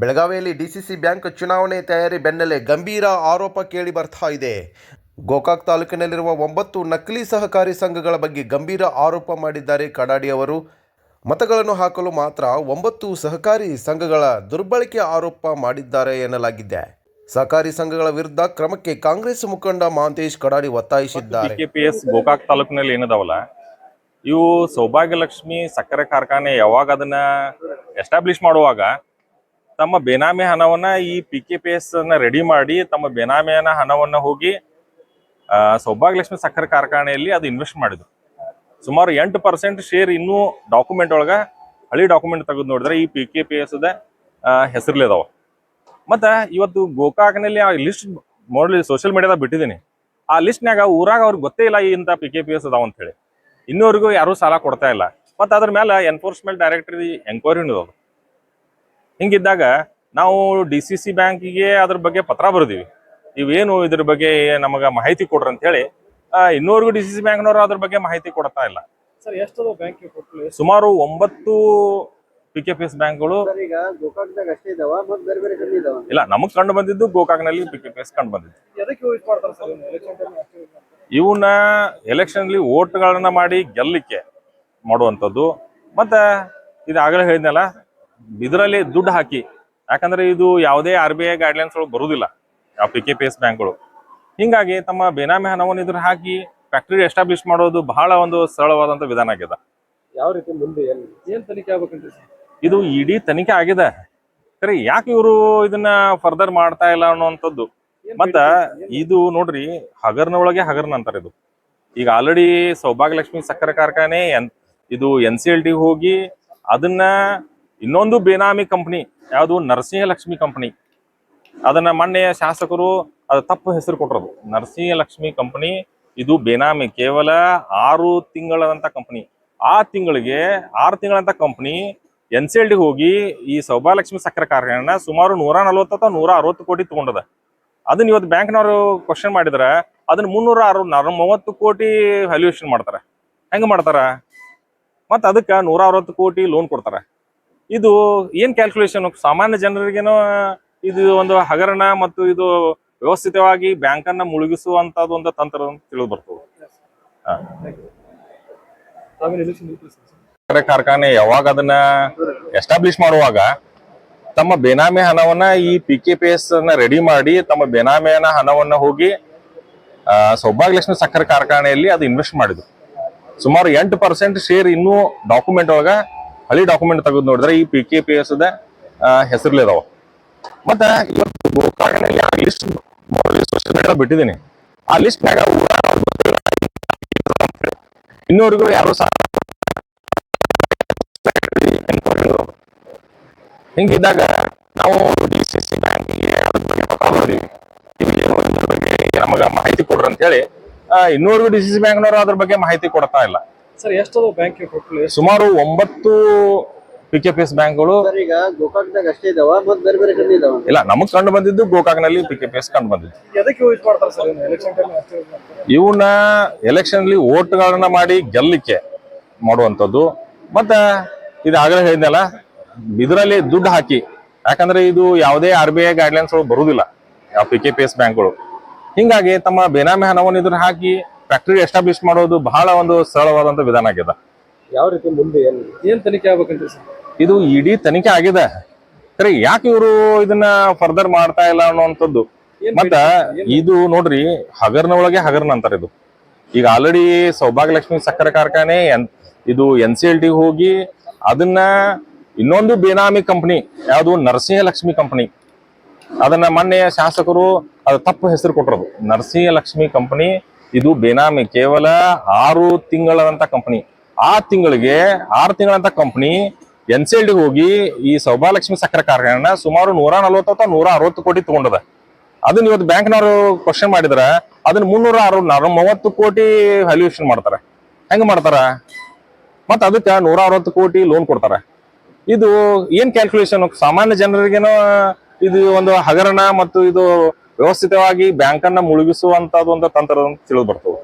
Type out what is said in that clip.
ಬೆಳಗಾವಿಯಲ್ಲಿ DCC bank ಚುನಾವಣೆ ತಯಾರಿ ಬೆನ್ನಲ್ಲೇ ಗಂಭೀರ ಆರೋಪ ಕೇಳಿ ಬರ್ತಾ ಇದೆ. ಗೋಕಾಕ್ ತಾಲೂಕಿನಲ್ಲಿರುವ ಒಂಬತ್ತು ನಕಲಿ ಸಹಕಾರಿ ಸಂಘಗಳ ಬಗ್ಗೆ ಗಂಭೀರ ಆರೋಪ ಮಾಡಿದ್ದಾರೆ ಕಡಾಡಿ ಅವರು. ಮತಗಳನ್ನು ಹಾಕಲು ಮಾತ್ರ ಒಂಬತ್ತು ಸಹಕಾರಿ ಸಂಘಗಳ ದುರ್ಬಳಕೆ ಆರೋಪ ಮಾಡಿದ್ದಾರೆ ಎನ್ನಲಾಗಿದೆ. ಸಹಕಾರಿ ಸಂಘಗಳ ವಿರುದ್ಧ ಕ್ರಮಕ್ಕೆ ಕಾಂಗ್ರೆಸ್ ಮುಖಂಡ ಮಹಾಂತೇಶ್ ಕಡಾಡಿ ಒತ್ತಾಯಿಸಿದ್ದಾರೆ. ಕೆಪಿಎಸ್ ಗೋಕಾಕ್ ತಾಲೂಕಿನಲ್ಲಿ ಏನದಾವಲ್ಲ, ಇವು ಸೌಭಾಗ್ಯಲಕ್ಷ್ಮಿ ಸಕ್ಕರೆ ಕಾರ್ಖಾನೆ ಯಾವಾಗ ಅದನ್ನ ಎಸ್ಟಾಬ್ಲಿಷ್ ಮಾಡುವಾಗ ತಮ್ಮ ಬೇನಾಮಿ ಹಣವನ್ನ ಈ ಪಿ ಕೆ ಪಿ ಎಸ್ ಅನ್ನ ರೆಡಿ ಮಾಡಿ ತಮ್ಮ ಬೇನಾಮಿಯನ ಹಣವನ್ನ ಹೋಗಿ ಸೌಭಾಗ್ಯಲಕ್ಷ್ಮಿ ಸಕ್ಕರೆ ಕಾರ್ಖಾನೆಯಲ್ಲಿ ಅದು ಇನ್ವೆಸ್ಟ್ ಮಾಡಿದ್ರು. ಸುಮಾರು ಎಂಟು ಪರ್ಸೆಂಟ್ ಶೇರ್ ಇನ್ನೂ ಡಾಕ್ಯುಮೆಂಟ್ ಒಳಗ ಹಳಿ ಡಾಕ್ಯುಮೆಂಟ್ ತೆಗೆದು ನೋಡಿದ್ರೆ ಈ ಪಿ ಕೆ ಪಿ ಎಸ್ ಹೆಸರ್ಲಿದಾವ ಮತ್ತ ಇವತ್ತು ಗೋಕಾಕ್ನಲ್ಲಿ ಆ ಲಿಸ್ಟ್ ನೋಡ್ಲಿ ಸೋಷಿಯಲ್ ಮೀಡಿಯಾದಾಗ ಬಿಟ್ಟಿದ್ದೀನಿ ಆ ಲಿಸ್ಟ್ನ್ಯಾಗ ಊರಾಗ ಅವ್ರಿಗೆ ಗೊತ್ತೇ ಇಲ್ಲ ಇಂಥ ಪಿ ಕೆ ಪಿ ಎಸ್ ಅದಾವ ಅಂತ ಹೇಳಿ. ಇನ್ನೂವರೆಗೂ ಯಾರೂ ಸಾಲ ಕೊಡ್ತಾ ಇಲ್ಲ. ಮತ್ತು ಅದ್ರ ಮೇಲೆ ಎನ್ಫೋರ್ಸ್ಮೆಂಟ್ ಡೈರೆಕ್ಟರಿ ಎಂಕ್ವೈರಿ ಅದಾವ ಹಿಂಗಿದ್ದಾಗ ನಾವು ಡಿ ಸಿ ಸಿ ಬ್ಯಾಂಕಿಗೆ ಅದ್ರ ಬಗ್ಗೆ ಪತ್ರ ಬರೆದಿವಿ. ಇವೇನು ಇದ್ರ ಬಗ್ಗೆ ನಮಗೆ ಮಾಹಿತಿ ಕೊಡ್ರಿ ಅಂತ ಹೇಳಿ ಇನ್ನೂವರೆಗೂ ಡಿ ಸಿ ಸಿ ಬ್ಯಾಂಕ್ನವರು ಅದ್ರ ಬಗ್ಗೆ ಮಾಹಿತಿ ಕೊಡ್ತಾ ಇಲ್ಲ. ಸರ್ ಎಷ್ಟು ಬ್ಯಾಂಕ್ ಸುಮಾರು ಒಂಬತ್ತು ಪಿ ಕೆ ಪಿ ಎಸ್ ಬ್ಯಾಂಕ್ಗಳು ಸರ್ ಈಗ ಗೋಕಾಕ್ದಾಗ ಅಷ್ಟೇ ಇದಾವ ಮತ್ ಬೇರೆ ಬೇರೆ ಕಡೆ ಇದಾವ? ಇಲ್ಲ ನಮಗ್ ಕಂಡು ಬಂದಿದ್ದು ಗೋಕಾಕ್ನಲ್ಲಿ ಪಿ ಕೆ ಪಿ ಎಸ್ ಕಂಡು ಬಂದಿದ್ದು. ಇವನ್ನ ಯೂಸ್ ಮಾಡ್ತಾರೆ ಸರ್ ಎಲೆಕ್ಷನ್ ಓಟ್ಗಳನ್ನ ಮಾಡಿ ಗೆಲ್ಲಕ್ಕೆ ಮಾಡುವಂಥದ್ದು. ಮತ್ತೆ ಇದು ಆಗಲೇ ಹೇಳಿದ್ನಲ್ಲ ಇದರಲ್ಲಿ ದುಡ್ಡು ಹಾಕಿ. ಯಾಕಂದ್ರೆ ಇದು ಯಾವುದೇ ಆರ್ ಬಿ ಐ ಗೈಡ್ಲೈನ್ಸ್ ಒಳಗೆ ಬರುವುದಿಲ್ಲ ಆ ಪಿ ಕೆ ಪಿ ಎಸ್ ಬ್ಯಾಂಕ್ಗಳು ಹಿಂಗಾಗಿ ತಮ್ಮ ಬೇನಾಮಿ ಹಣವನ್ನು ಇದ್ರ ಹಾಕಿ ಫ್ಯಾಕ್ಟರಿ ಎಸ್ಟಾಬ್ಲಿಷ್ ಮಾಡೋದು ಬಹಳ ಒಂದು ಸರಳವಾದಂಥ ವಿಧಾನ ಆಗಿದೆ ಯಾವ ರೀತಿ ಮುಂದೆ ಏನ್ ತನಿಖೆ ಆಗ್ಬೇಕಂತ ಇದು ಇಡೀ ತನಿಖೆ ಆಗಿದೆ. ಸರಿ ಯಾಕೆ ಇವರು ಇದನ್ನ ಫರ್ದರ್ ಮಾಡ್ತಾ ಇಲ್ಲ ಅನ್ನುವಂಥದ್ದು? ಮತ್ತ ಇದು ನೋಡ್ರಿ ಹಗರ್ನ ಒಳಗೆ ಹಗರ್ನ ಅಂತಾರೆ ಇದು. ಈಗ ಆಲ್ರೆಡಿ ಸೌಭಾಗ್ಯಲಕ್ಷ್ಮಿ ಸಕ್ಕರೆ ಕಾರ್ಖಾನೆ ಇದು ಎನ್ ಸಿ ಎಲ್ ಟಿ ಹೋಗಿ ಅದನ್ನ ಇನ್ನೊಂದು ಬೇನಾಮಿ ಕಂಪ್ನಿ, ಯಾವುದು ನರಸಿಂಹಲಕ್ಷ್ಮಿ ಕಂಪನಿ. ಅದನ್ನ ಮೊನ್ನೆ ಶಾಸಕರು ಅದು ತಪ್ಪು ಹೆಸರು ಕೊಟ್ಟರು ನರಸಿಂಹಲಕ್ಷ್ಮಿ ಕಂಪನಿ, ಇದು ಬೇನಾಮಿ ಕೇವಲ ಆರು ತಿಂಗಳದಂತ ಕಂಪನಿ. ಆ ತಿಂಗಳಿಗೆ, ಆರು ತಿಂಗಳಂತ ಕಂಪನಿ ಎನ್ ಸಿ ಹೋಗಿ ಈ ಸೌಭಾಲಕ್ಷ್ಮಿ ಸಕ್ಕರೆ ಕಾರ್ಖಾನೆನ ಸುಮಾರು ನೂರ ನಲ್ವತ್ತು ಅಥವಾ ನೂರ ಅರವತ್ತು ಕೋಟಿ ತಗೊಂಡದ. ಅದನ್ನ ಇವತ್ತು ಬ್ಯಾಂಕ್ನವರು ಕ್ವಶನ್ ಮಾಡಿದ್ರೆ ಅದನ್ನ ಮುನ್ನೂರ ಅರ ಮೂವತ್ತು ಕೋಟಿ ವ್ಯಾಲ್ಯೂಯೇಷನ್ ಮಾಡ್ತಾರೆ. ಹೆಂಗೆ ಮಾಡ್ತಾರ? ಮತ್ತ ಅದಕ್ಕೆ ನೂರ ಅರವತ್ತು ಕೋಟಿ ಲೋನ್ ಕೊಡ್ತಾರೆ. ಇದು ಏನ್ ಕ್ಯಾಲ್ಕುಲೇಷನ್ ಸಾಮಾನ್ಯ ಜನರಿಗೇನು ಇದು ಒಂದು ಹಗರಣ ಮತ್ತು ಇದು ವ್ಯವಸ್ಥಿತವಾಗಿ ಬ್ಯಾಂಕನ್ನ ಮುಳುಗಿಸುವಂತದ್ದು ಒಂದು ತಂತ್ರ ತಿಳಿದು ಬರ್ತದೆ. ಕಾರ್ಖಾನೆ ಯಾವಾಗ ಅದನ್ನ ಎಸ್ಟಾಬ್ಲಿಷ್ ಮಾಡುವಾಗ ತಮ್ಮ ಬೇನಾಮಿ ಹಣವನ್ನ ಈ ಪಿ ಕೆ ಪಿ ಎಸ್ ಅನ್ನ ರೆಡಿ ಮಾಡಿ ತಮ್ಮ ಬೇನಾಮಿಯನ್ನ ಹಣವನ್ನ ಹೋಗಿ ಸೌಭಾಗ್ಯಲಕ್ಷ್ಮಿ ಸಕ್ಕರೆ ಕಾರ್ಖಾನೆಯಲ್ಲಿ ಅದು ಇನ್ವೆಸ್ಟ್ ಮಾಡಿದ್ರು. ಸುಮಾರು ಎಂಟು ಪರ್ಸೆಂಟ್ ಶೇರ್ ಇನ್ನೂ ಡಾಕ್ಯುಮೆಂಟ್ ಒಳಗ ಹಳಿ ಡಾಕ್ಯುಮೆಂಟ್ ತೆಗೆದು ನೋಡಿದ್ರೆ ಈ ಪಿ ಕೆ ಪಿ ಎಸ್ ಹೆಸರ್ಲಿದಾವ ಮತ್ತೆ ಇವತ್ತು ಗೋಕಾಕ್ನಲ್ಲಿ ಆ ಲಿಸ್ಟ್ ಬಿಟ್ಟಿದ್ದೀನಿ ಆ ಲಿಸ್ಟ್ನಾಗ ಇನ್ನೂವರೆಗೂ ಯಾರು ಹಿಂಗಿದ್ದಾಗ ನಾವು ಡಿ ಸಿ ಸಿ ಬ್ಯಾಂಕ್ ನಮಗ ಮಾಹಿತಿ ಕೊಡ್ರಿ ಅಂತ ಹೇಳಿ ಇನ್ನೂರಿಗೂ ಡಿ ಸಿ ಸಿ ಬ್ಯಾಂಕ್ನವರು ಅದ್ರ ಬಗ್ಗೆ ಮಾಹಿತಿ ಕೊಡ್ತಾ ಇಲ್ಲ. ಸರ್ ಎಷ್ಟದ ಬ್ಯಾಂಕ್ ಸುಮಾರು ಒಂಬತ್ತು ಪಿ ಕೆ ಪಿ ಎಸ್ ಬ್ಯಾಂಕ್ಗಳು ಸರ್ ಈಗ ಗೋಕಾಕ್ದಾಗ ಅಷ್ಟೇ ಇದಾವ ಮತ್ತೆ ಬೇರೆ ಬೇರೆ ಕಡೆ ಇದಾವ? ಇಲ್ಲ ನಮಗ್ ಕಂಡು ಬಂದಿದ್ದು ಗೋಕಾಕ್ನಲ್ಲಿ ಪಿ ಕೆ ಪಿ ಎಸ್ ಕಂಡು ಬಂದಿದ್ದು. ಎದಕ್ಕೆ ಯೂಸ್ ಮಾಡ್ತಾರೆ ಸರ್ ಎಲೆಕ್ಷನ್ ಇವನ್ನ ಎಲೆಕ್ಷನ್ಲಿ ಓಟ್ಗಳನ್ನ ಮಾಡಿ ಗೆಲ್ಲಿಕ್ಕೆ ಮಾಡುವಂಥದ್ದು. ಮತ್ತೆ ಇದು ಆಗಲೇ ಹೇಳಿದ್ನಲ್ಲ ಇದರಲ್ಲಿ ದುಡ್ಡು ಹಾಕಿ. ಯಾಕಂದ್ರೆ ಇದು ಯಾವುದೇ ಆರ್ ಬಿ ಐ ಗೈಡ್ಲೈನ್ಸ್ ಒಳಗೆ ಬರುವುದಿಲ್ಲ ಯಾವ ಪಿ ಕೆ ಪಿ ಎಸ್ ಬ್ಯಾಂಕ್ಗಳು ಹಿಂಗಾಗಿ ತಮ್ಮ ಬೇನಾಮಿ ಹಣವನ್ನು ಇದ್ರ ಹಾಕಿ ಫ್ಯಾಕ್ಟರಿ ಎಸ್ಟಾಬ್ಲಿಷ್ ಮಾಡೋದು ಬಹಳ ಒಂದು ಸರಳವಾದಂತ ವಿಧಾನ ಆಗಿದೆ. ಯಾವ ರೀತಿ ಮುಂದೆ ಏನ್ ತನಿಖೆ ಆಗ್ಬೇಕಂತ ಇದು ಇಡೀ ತನಿಖೆ ಆಗಿದೆ. ಸರಿ ಯಾಕೆ ಇವರು ಇದನ್ನ ಫರ್ದರ್ ಮಾಡ್ತಾ ಇಲ್ಲ ಅನ್ನುವಂಥದ್ದು? ಮತ್ತ ಇದು ನೋಡ್ರಿ ಹಗರ್ನ ಒಳಗೆ ಹಗರ್ನ ಅಂತಾರೆ ಇದು. ಈಗ ಆಲ್ರೆಡಿ ಸೌಭಾಗ್ಯಲಕ್ಷ್ಮಿ ಸಕ್ಕರೆ ಕಾರ್ಖಾನೆ ಇದು ಎನ್ ಸಿ ಎಲ್ ಟಿ ಹೋಗಿ ಅದನ್ನ ಇನ್ನೊಂದು ಬೇನಾಮಿ ಕಂಪನಿ ಯಾವುದು ನರಸಿಂಹಲಕ್ಷ್ಮಿ ಕಂಪನಿ ಅದನ್ನ ಮೊನ್ನೆ ಶಾಸಕರು ಅದು ತಪ್ಪು ಹೆಸರು ನರಸಿಂಹ ಲಕ್ಷ್ಮಿ ಕಂಪನಿ ಇದು ಬೇನಾಮಿ ಕೇವಲ ಆರು ತಿಂಗಳಂತ ಕಂಪನಿ ಆ ತಿಂಗಳಿಗೆ ಆರು ತಿಂಗಳಂತ company N C L D ಹೋಗಿ ಈ ಸೌಭಾಲಕ್ಷ್ಮಿ ಸಕ್ಕರೆ ಕಾರ್ಖಾನೆ ಸುಮಾರು ನೂರ ನಲ್ವತ್ತು ಅಥವಾ ನೂರ ಅರವತ್ತು ಕೋಟಿ ತಗೊಂಡದ. ಅದನ್ನ ಇವತ್ತು ಬ್ಯಾಂಕ್ನವರು ಕ್ವಶನ್ ಮಾಡಿದ್ರ ಅದನ್ನ ಮುನ್ನೂರ ಅರವತ್ತು ಮೂವತ್ತು ಕೋಟಿ ವ್ಯಾಲ್ಯೂಯೇಷನ್ ಮಾಡ್ತಾರೆ. ಹೆಂಗೆ ಮಾಡ್ತಾರ? ಮತ್ತ ಅದಕ್ಕೆ ನೂರ ಅರವತ್ತು ಕೋಟಿ ಲೋನ್ ಕೊಡ್ತಾರೆ. ಇದು ಏನ್ ಕ್ಯಾಲ್ಕುಲೇಷನ್ ಸಾಮಾನ್ಯ ಜನರಿಗೇನೋ ಇದು ಒಂದು ಹಗರಣ ಮತ್ತು ಇದು ವ್ಯವಸ್ಥಿತವಾಗಿ ಬ್ಯಾಂಕನ್ನ ಮುಳುಗಿಸುವಂತದ್ದು ಒಂದು ತಂತ್ರ ಅಂತ ತಿಳಿದು ಬರ್ತದೆ.